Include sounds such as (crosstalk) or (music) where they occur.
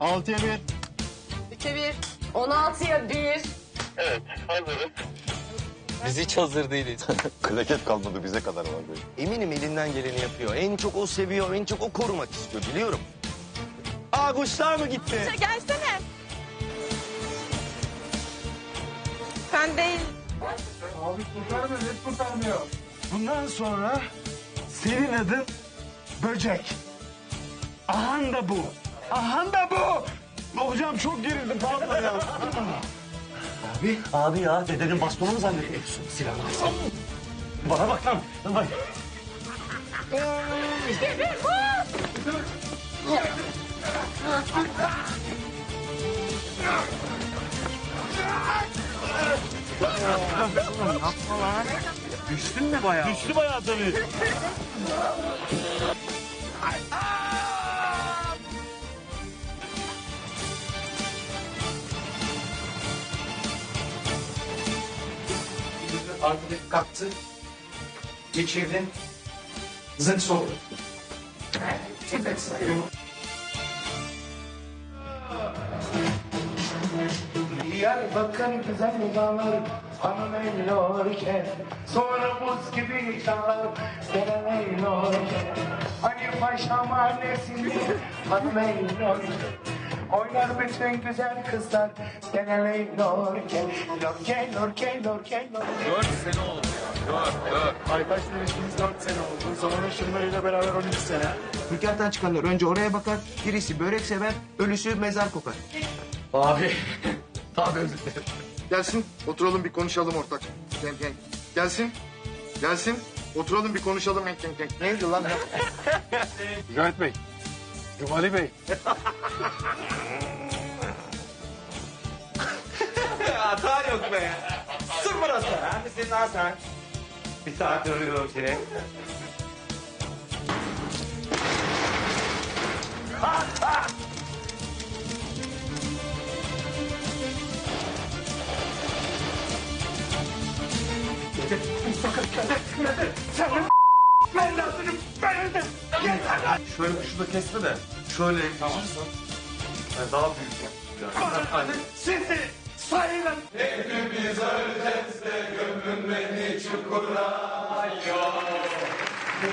Altıya bir. 3'e 1. 16'ya 1. Evet, hazırız. Biz hiç hazır değiliz. (laughs) Klaket kalmadı bize kadar var böyle. Eminim elinden geleni yapıyor. En çok o seviyor, en çok o korumak istiyor biliyorum. Aa kuşlar mı gitti? Gelsene. Sen değil. Bundan sonra senin adın Böcek. Ahan da bu. Ahan da bu. Hocam çok gerildim pardon ya. Abi, abi ya dedenin bastonu mu zannediyorsun? Silahını al. Bana bak lan. Bak. Düştün mü bayağı? Düştü bayağı tabii. Artık kalktı. Geçirdin. Zınk soğudu. Diyarbakır güzel dağlar Hanım eylorken Sonra buz gibi çağlar Gelen eylorken Hani paşa mahallesinde Hanım eylorken Oynar bütün güzel kızlar Gelen eylorken Lorken lorken lorken lorken Arkadaşlar ilişkimiz 4 sene oldu. Sonra şunlarıyla beraber 12 sene. Nikahtan çıkanlar önce oraya bakar. Birisi börek sever, ölüsü mezar kokar. (laughs) Gelsin oturalım bir konuşalım ortak. Gel gel. Gelsin. Gelsin. Oturalım bir konuşalım. Neydi lan? Mücahit Bey. Cumali Bey. (laughs) be. Sır burası. Hem de senin Hasan. Bir saat duruyor şey. Şöyle şurada kesme de. Şöyle. Yani daha büyük. Yani. Sizi sayın Hepimiz öleceğiz de gömün beni çukura. Yok.